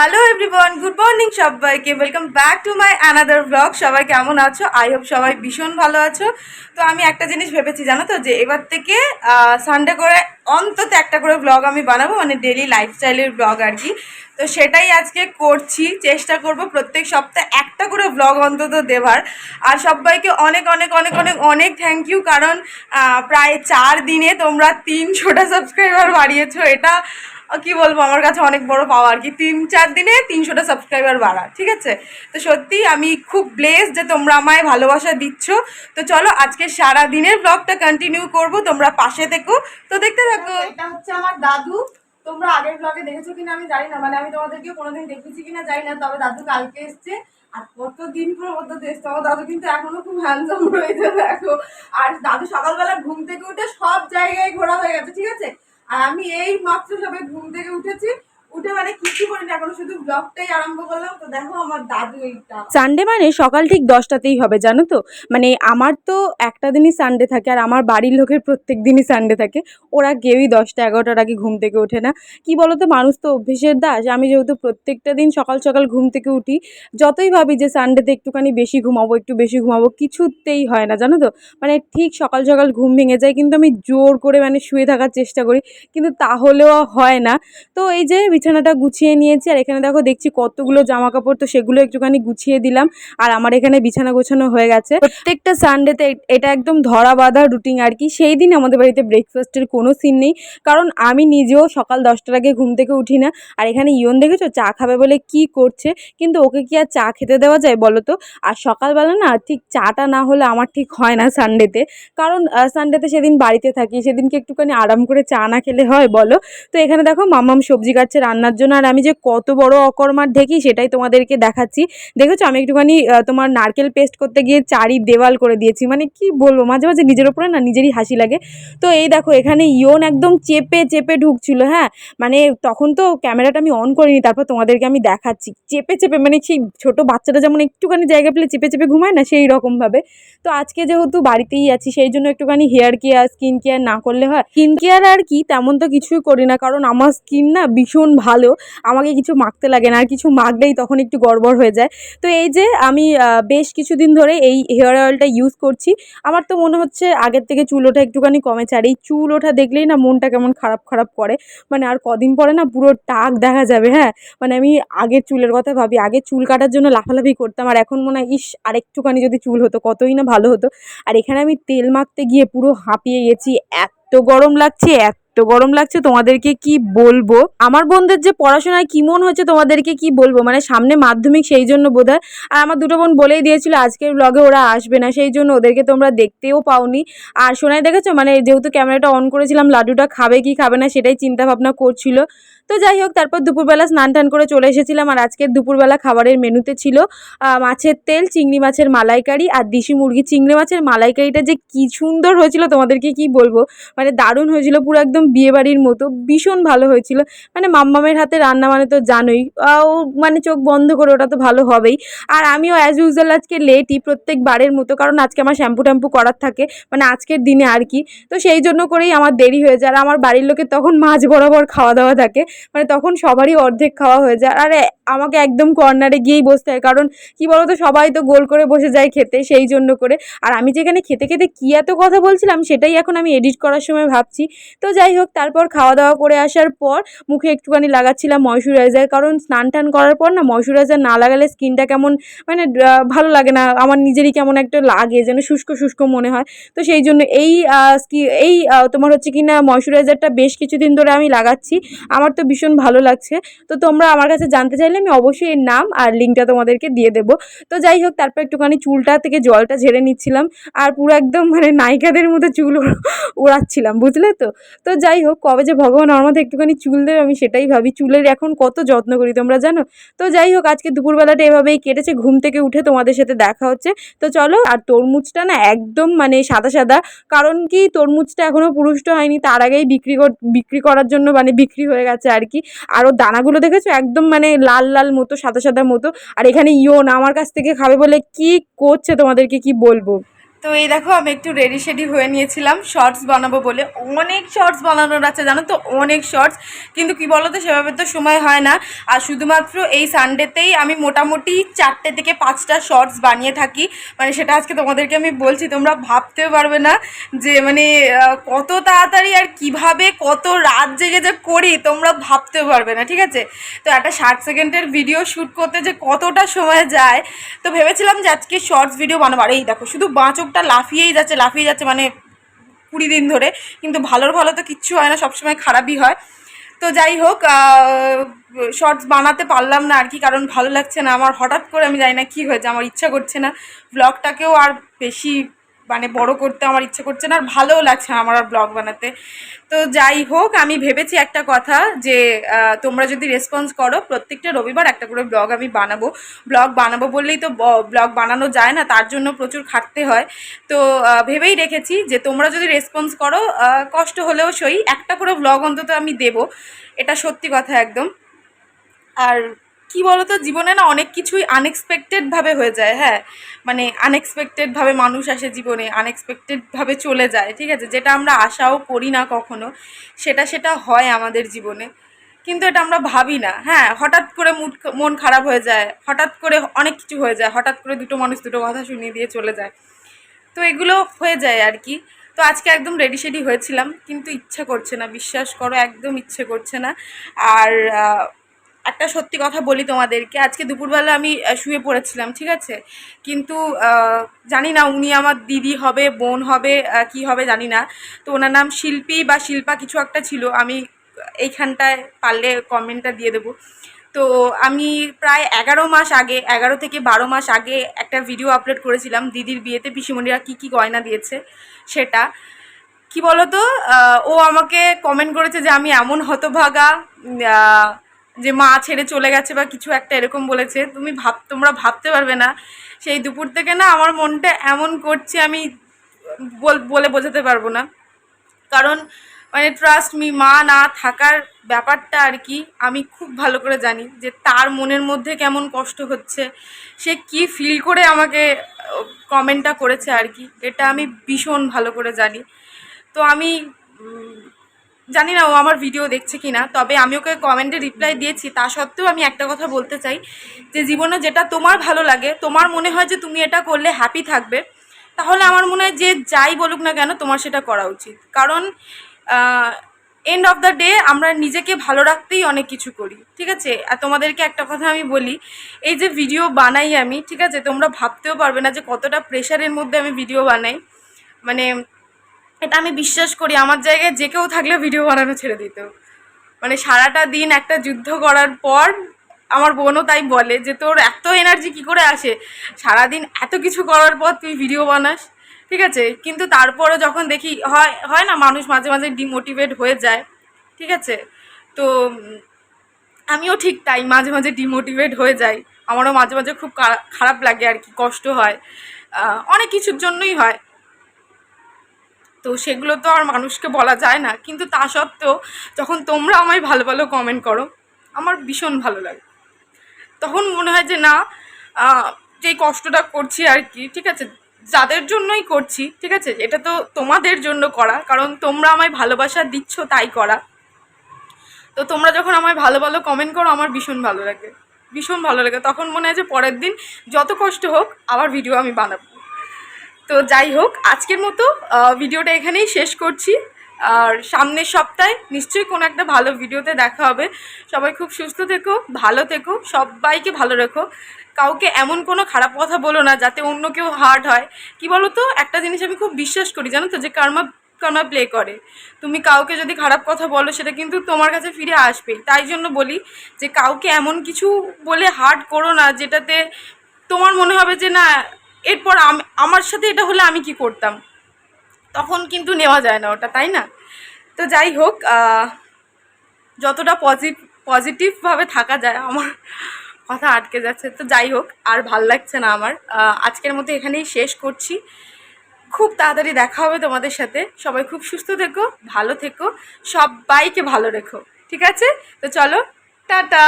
Hello everyone good morning সবাইকে। Welcome back to my another blog সবাই কেমন আছো? আই হোপ সবাই ভীষণ ভালো আছো। তো আমি একটা জিনিস ভেবেছি, জানো তো, যে এবার থেকে সানডে করে অন্তত একটা করে ব্লগ আমি বানাবো মানে ডেলি লাইফস্টাইলের ব্লগ আর কি। তো সেটাই আজকে করছি, চেষ্টা করব প্রত্যেক সপ্তাহে একটা করে ব্লগ অন্তত দেবার আর সবাইকে অনেক অনেক অনেক অনেক অনেক থ্যাংক ইউ কারণ প্রায় চার দিনে তোমরা তিনশোটা সাবস্ক্রাইবার বাড়িয়েছো। এটা কি বলব আমার কাছে অনেক বড় পাওয়া আর কি। তিন চার দিনে তিনশোটা সাবস্ক্রাইবার বাড়া ঠিক আছে? তো সত্যি আমি খুব ব্লেস যে তোমরা আমায় ভালোবাসা দিচ্ছ। তো চলো আজকে সারা দিনের ব্লগটা কন্টিনিউ করব তোমরা পাশে থেকো। তো দেখতে থাকো। এটা হচ্ছে আমার দাদু। তোমরা আগের ব্লগে দেখেছ কিনা আমি জানি না মানে আমি তোমাদেরকে কোনোদিন দেখেছি কিনা জানি না তবে দাদু কালকে এসছে। আর কতদিন পর মতো এসছে আমার দাদু কিন্তু এখনও খুব হ্যান্ডসাম রয়েছে দেখো। আর দাদু সকালবেলা ঘুম থেকে উঠে সব জায়গায় ঘোরা হয়ে গেছে ঠিক আছে? আর আমি এই মাত্র সবাই ঘুম থেকে উঠেছি। সানডে মানে সকাল ঠিক দশটাতেই হবে, জানো তো? মানে আমার তো একটা দিনই সানডে থাকে আর আমার বাড়ির লোকের প্রত্যেক দিনই সানডে থাকে। ওরা কেউই দশটা এগারোটার আগে ঘুম থেকে ওঠে না। কি বলো তো মানুষ তো অভ্যেসের দাস। আমি যেহেতু প্রত্যেকটা দিন সকাল সকাল ঘুম থেকে উঠি, যতই ভাবি যে সানডেতে একটুখানি বেশি ঘুমাবো, একটু বেশি ঘুমাবো, কিছুতেই হয় না, জানো তো? মানে ঠিক সকাল সকাল ঘুম ভেঙে যায়, কিন্তু আমি জোর করে মানে শুয়ে থাকার চেষ্টা করি, কিন্তু তাহলেও হয় না। তো এই যে বিছানাটা গুছিয়ে নিয়েছি, আর এখানে দেখো দেখছি কতগুলো জামা কাপড় তো সেগুলো একটুখানি গুছিয়ে দিলাম। আর আমার এখানে বিছানা গোছানো হয়ে গেছে। প্রত্যেকটা সানডেতে এটা একদম ধরা বাঁধা রুটিন আর কি। সেই দিন আমাদের বাড়িতে ব্রেকফাস্টের কোনো সিন নেই। কারণ আমি নিজেও সকাল দশটার আগে ঘুম থেকে উঠি না। আর এখানে ইয়ন দেখেছ? চা খাবে বলে কি করছে? কিন্তু ওকে কি আর চা খেতে দেওয়া যায় বলো তো? আর সকালবেলা না ঠিক চাটা না হলে আমার ঠিক হয় না সানডেতে কারণ সানডেতে সেদিন বাড়িতে থাকি, সেদিনকে একটুখানি আরাম করে চা না খেলে হয় বলো? তো এখানে দেখো মামাম সবজি কাটছে রান্নার জন্য, আর আমি যে কত বড় অকর্মার দেখি সেটাই তোমাদেরকে দেখাচ্ছি। দেখেছ? আমি একটুখানি তোমার নারকেল পেস্ট করতে গিয়ে চারি দেওয়াল করে দিয়েছি। মানে কি বলব, মাঝে মাঝে নিজের ওপরে না নিজেরই হাসি লাগে। তো এই দেখো, এখানে ইয়ন একদম চেপে চেপে ঢুকছিল হ্যাঁ? মানে তখন তো ক্যামেরাটা আমি অন করিনি, তারপর তোমাদেরকে আমি দেখাচ্ছি। চেপে চেপে মানে সেই ছোটো বাচ্চাটা যেমন একটুখানি জায়গা পেলে চেপে চেপে ঘুমায় না, সেই রকমভাবে। তো আজকে যেহেতু বাড়িতেই আছি, সেই জন্য একটুখানি হেয়ার কেয়ার, স্কিন কেয়ার না করলে হয়। স্কিন কেয়ার আর কি, তেমন তো কিছুই করি না, কারণ আমার স্কিন না ভীষণ ভালো, আমাকে কিছু মাখতে লাগে না, আর কিছু মাখলেই তখন একটু গড়বড় হয়ে যায়। তো এই যে আমি বেশ কিছুদিন ধরে এই হেয়ার অয়েলটা ইউজ করছি। আমার তো মনে হচ্ছে আগের থেকে চুল ওঠা একটুখানি কমেছে, আর এই চুল ওঠা দেখলেই না মনটা কেমন খারাপ খারাপ করে। মানে আর কদিন পরে না পুরো টাক দেখা যাবে হ্যাঁ? মানে আমি আগের চুলের কথা ভাবি আগে চুল কাটার জন্য লাফালাফি করতাম, আর এখন মনে হয়, ইস, আরেকটুখানি যদি চুল হতো, কতই না ভালো হতো। আর এখানে আমি তেল মাখতে গিয়ে পুরো হাঁপিয়ে গেছি, এত গরম লাগছে, এত গরম লাগছে, তোমাদেরকে কি বলব? আমার বোনদের যে পড়াশোনায় কি মন হচ্ছে, তোমাদেরকে কি বলব? মানে সামনে মাধ্যমিক, সেই জন্য বোধ আর আমার দুটো বোন বলেই দিয়েছিল, আজকের ব্লগে ওরা আসবে না, সেই জন্য ওদেরকে তোমরা দেখতেও পাওনি। আর শোনায় দেখেছ? মানে যেহেতু ক্যামেরাটা অন করেছিলাম, লাড্ডুটা খাবে কি খাবে না, সেটাই চিন্তা ভাবনা করছিল। তো যাই হোক, তারপর দুপুরবেলা স্নান টান করে চলে এসেছিলাম আর আজকের দুপুরবেলা খাবারের মেনুতে ছিল মাছের তেল, চিংড়ি মাছের মালাইকারি আর দেশি মুরগি। চিংড়ি মাছের মালাইকারিটা যে কি সুন্দর হয়েছিল তোমাদেরকে কি বলব? মানে দারুণ হয়েছিল, পুরো একদম বিয়েবাড়ির মতো, ভীষণ ভালো হয়েছিল। মানে মাম্মামের হাতে রান্না মানে তো জানোই ও মানে চোখ বন্ধ করে ওটা তো ভালো হবেই। আর আমিও অ্যাজ ইউজুয়াল আজকে লেটই প্রত্যেক বারের মতো, কারণ আজকে আমার শ্যাম্পু ট্যাম্পু করার থাকে মানে আজকের দিনে আর কি। তো সেই জন্য করেই আমার দেরি হয়ে যায়, আর আমার বাড়ির লোকের তখন মাঝ বরাবর খাওয়া দাওয়া থাকে। মানে তখন সবারই অর্ধেক খাওয়া হয়ে যায়। আর, আমাকে একদম কর্নারে গিয়েই বসতে হয়। কারণ কি বলতো, সবাই তো গোল করে বসে যায় খেতে সেই জন্য করে। আর আমি যেখানে খেতে খেতে কী এত কথা বলছিলাম, সেটাই এখন আমি এডিট করার সময় ভাবছি। তো যাই হোক, তারপর খাওয়া দাওয়া করে আসার পর মুখে একটুখানি লাগাচ্ছিলাম ময়শ্চারাইজার কারণ স্নান টান করার পর না ময়শ্চারাইজার না লাগালে স্কিনটা কেমন মানে ভালো লাগে না। আমার নিজেরই কেমন একটা লাগে, যেন শুষ্ক শুষ্ক মনে হয়। তো সেই জন্য এই এই তোমার হচ্ছে কি না ময়শ্চারাইজারটা বেশ কিছুদিন ধরে আমি লাগাচ্ছি। আমার তো ভীষণ ভালো লাগছে। তো তোমরা আমার কাছে জানতে চাইলে আমি অবশ্যই এর নাম আর লিঙ্কটা তোমাদেরকে দিয়ে দেবো। তো যাই হোক, তারপর একটুখানি চুলটা থেকে জলটা ঝেড়ে নিচ্ছিলাম আর পুরো একদম মানে নায়িকাদের মতো চুল ওড়াচ্ছিলাম, বুঝলে তো? তো যাই হোক, কবে যে ভগবান আমার মধ্যে একটুখানি চুল দেবে আমি সেটাই ভাবি। চুলের এখন কত যত্ন করি তোমরা জানো? তো যাই হোক, আজকে দুপুরবেলাটা এভাবেই কেটেছে, ঘুম থেকে উঠে তোমাদের সাথে দেখা হচ্ছে। তো চলো, আর তরমুজটা না একদম মানে সাদা সাদা, কারণ কি তরমুজটা এখনও পুরুষ্ট হয়নি, তার আগেই বিক্রি কর, বিক্রি করার জন্য মানে বিক্রি হয়ে গেছে আর কি। আরও দানাগুলো দেখেছ? একদম মানে লাল লাল মতো, সাদা সাদা মতো। আর এখানে ইয়ন আমার কাছ থেকে খাবে বলে কি করছে তোমাদেরকে কি বলব? তো এই দেখো, আমি একটু রেডি শেডি হয়ে নিয়েছিলাম। শর্টস বানাবো বলে। অনেক শর্টস বানানোর আছে, জানো তো? অনেক শর্টস কিন্তু কি বলো তো সেভাবে তো সময় হয় না। আর শুধুমাত্র এই সানডেতেই আমি মোটামুটি চারটে থেকে পাঁচটা শর্টস বানিয়ে থাকি। মানে সেটা আজকে তোমাদেরকে আমি বলছি, তোমরা ভাবতেও পারবে না যে মানে কত তাড়াতাড়ি আর কীভাবে কত রাত জেগে যে করি, তোমরা ভাবতেও পারবে না, ঠিক আছে? তো একটা ষাট সেকেন্ডের ভিডিও শ্যুট করতে যে কতটা সময় যায়। তো ভেবেছিলাম যে আজকে শর্টস ভিডিও বানাবো। আর এই দেখো, শুধু বাঁচকটা লাফিয়েই যাচ্ছে, লাফিয়ে যাচ্ছে মানে কুড়ি দিন ধরে। কিন্তু ভালোর ভালো তো কিচ্ছু হয় না, সবসময় খারাপই হয়। তো যাই হোক শর্টস বানাতে পারলাম না আর কি, কারণ ভালো লাগছে না। আমার হঠাৎ করে আমি জানি না কী হয়েছে, আমার ইচ্ছা করছে না। ব্লগটাকেও আর বেশি মানে বড় করতে আমার ইচ্ছে করছে না, আর ভালোও লাগছে আমার আর ব্লগ বানাতে। তো যাই হোক, আমি ভেবেছি একটা কথা যে তোমরা যদি রেসপন্স করো, প্রত্যেকটা রবিবার একটা করে ব্লগ আমি বানাবো। ব্লগ বানাবো বললেই তো ব্লগ বানানো যায় না, তার জন্য প্রচুর খাটতে হয়। তো ভেবেই রেখেছি যে, তোমরা যদি রেসপন্স করো কষ্ট হলেও সই, একটা করে ব্লগ অন্তত আমি দেবো। এটা সত্যি কথা একদম। আর কি বলতো, জীবনে না অনেক কিছুই আনএক্সপেক্টেডভাবে হয়ে যায় হ্যাঁ? মানে আনএক্সপেক্টেডভাবে মানুষ আসে জীবনে আনএক্সপেক্টেডভাবে চলে যায়, ঠিক আছে? যেটা আমরা আশাও করি না কখনো, সেটা সেটা হয় আমাদের জীবনে। কিন্তু এটা আমরা ভাবি না হ্যাঁ? হঠাৎ করে মুড মন খারাপ হয়ে যায়, হঠাৎ করে অনেক কিছু হয়ে যায়, হঠাৎ করে দুটো মানুষ দুটো কথা শুনিয়ে দিয়ে চলে যায়। তো এগুলো হয়ে যায় আর কি। তো আজকে একদম রেডি শেডি হয়েছিলাম, কিন্তু ইচ্ছা করছে না, বিশ্বাস করো, একদম ইচ্ছে করছে না। আর একটা সত্যি কথা বলি তোমাদেরকে। আজকে দুপুরবেলা আমি শুয়ে পড়েছিলাম, ঠিক আছে? কিন্তু জানি না উনি আমার দিদি হবে, বোন হবে কি হবে জানি না। তো ওনার নাম শিল্পী বা শিল্পা কিছু একটা ছিল। আমি এইখানটায় পারলে কমেন্টটা দিয়ে দেবো। তো আমি প্রায় এগারো মাস আগে, এগারো থেকে বারো মাস আগে একটা ভিডিও আপলোড করেছিলাম দিদির বিয়েতে। পিসিমণিরা কী কী গয়না দিয়েছে সেটা। কি বলতো? ও আমাকে কমেন্ট করেছে যে আমি এমন হতভাগা যে মা ছেড়ে চলে গেছে বা কিছু একটা এরকম বলেছে, তুমি ভাব, তোমরা ভাবতে পারবে না। সেই দুপুর থেকে না আমার মনটা এমন করছে আমি বল- বোঝাতে পারব না। কারণ মানে ট্রাস্ট মি মা না থাকার ব্যাপারটা আর কি আমি খুব ভালো করে জানি যে তার মনের মধ্যে কেমন কষ্ট হচ্ছে, সে কি ফিল করে আমাকে কমেন্টটা করেছে আর কি, এটা আমি ভীষণ ভালো করে জানি। তো আমি জানি না ও আমার ভিডিও দেখছে কি না তবে আমি ওকে কমেন্টে রিপ্লাই দিয়েছি। তা সত্ত্বেও আমি একটা কথা বলতে চাই, যে জীবনে যেটা তোমার ভালো লাগে, তোমার মনে হয় যে তুমি এটা করলে হ্যাপি থাকবে, তাহলে আমার মনে হয় যে যাই বলুক না কেন তোমার সেটা করা উচিত। কারণ এন্ড অফ দ্য ডে আমরা নিজেকে ভালো রাখতেই অনেক কিছু করি, ঠিক আছে? আর তোমাদেরকে একটা কথা আমি বলি, এই যে ভিডিও বানাই আমি, ঠিক আছে? তোমরা ভাবতেও পারবে না যে কতটা প্রেশারের মধ্যে আমি ভিডিও বানাই। মানে এটা আমি বিশ্বাস করি, আমার জায়গায় যে কেউ থাকলে ভিডিও বানানো ছেড়ে দিত। মানে সারাটা দিন একটা যুদ্ধ করার পর আমার বোনও তাই বলে যে, তোর এত এনার্জি কি করে আসে? সারাদিন এত কিছু করার পর তুই ভিডিও বানাস। ঠিক আছে? কিন্তু তারপরে যখন দেখি, হয় হয় না, মানুষ মাঝে মাঝে ডিমোটিভেট হয়ে যায়। ঠিক আছে? তো আমিও ঠিক তাই, মাঝে মাঝে ডিমোটিভেট হয়ে যাই। আমারও মাঝে মাঝে খুব খারা- খারাপ লাগে আর কি, কষ্ট হয়। অনেক কিছুর জন্যই হয়। তো সেগুলো তো আর মানুষকে বলা যায় না। কিন্তু তা সত্ত্বেও যখন তোমরা আমায় ভালো ভালো কমেন্ট করো, আমার ভীষণ ভালো লাগে। তখন মনে হয় যে না যেই কষ্টটা করছি আর কি, ঠিক আছে? যাদের জন্যই করছি, ঠিক আছে? এটা তো তোমাদের জন্য করা, কারণ তোমরা আমায় ভালোবাসা দিচ্ছ তাই করা। তো তোমরা যখন আমায় ভালো ভালো কমেন্ট করো, আমার ভীষণ ভালো লাগে। ভীষণ ভালো লাগে। তখন মনে হয় যে পরের দিন যত কষ্ট হোক, আবার ভিডিও আমি বানাবো। তো যাই হোক, আজকের মতো ভিডিওটা এখানেই শেষ করছি। আর সামনের সপ্তাহে নিশ্চয়ই কোনো একটা ভালো ভিডিওতে দেখা হবে। সবাই খুব সুস্থ থেকো, ভালো থেকো, সবাইকে ভালো রেখো। কাউকে এমন কোনো খারাপ কথা বলো না, যাতে অন্য কেউ হার্ট হয়। কি বলো তো একটা জিনিস আমি খুব বিশ্বাস করি, জানো তো? যে কার্মা কার্মা প্লে করে। তুমি কাউকে যদি খারাপ কথা বলো, সেটা কিন্তু তোমার কাছে ফিরে আসবেই। তাই জন্য বলি যে, কাউকে এমন কিছু বলে হার্ট করো না, যেটাতে তোমার মনে হবে যে, না এরপর আমার সাথে এটা হলে আমি কি করতাম? তখন কিন্তু নেওয়া যায় না ওটা, তাই না? তো যাই হোক যতটা পজিটিভ পজিটিভভাবে থাকা যায়, আমার কথা আটকে যাচ্ছে। তো যাই হোক, আর ভালো লাগছে না আমার। আজকের মতো এখানেই শেষ করছি। খুব তাড়াতাড়ি দেখা হবে তোমাদের সাথে। সবাই খুব সুস্থ থেকো, ভালো থেকো, সবাইকে ভালো রেখো, ঠিক আছে? তো চলো, টাটা!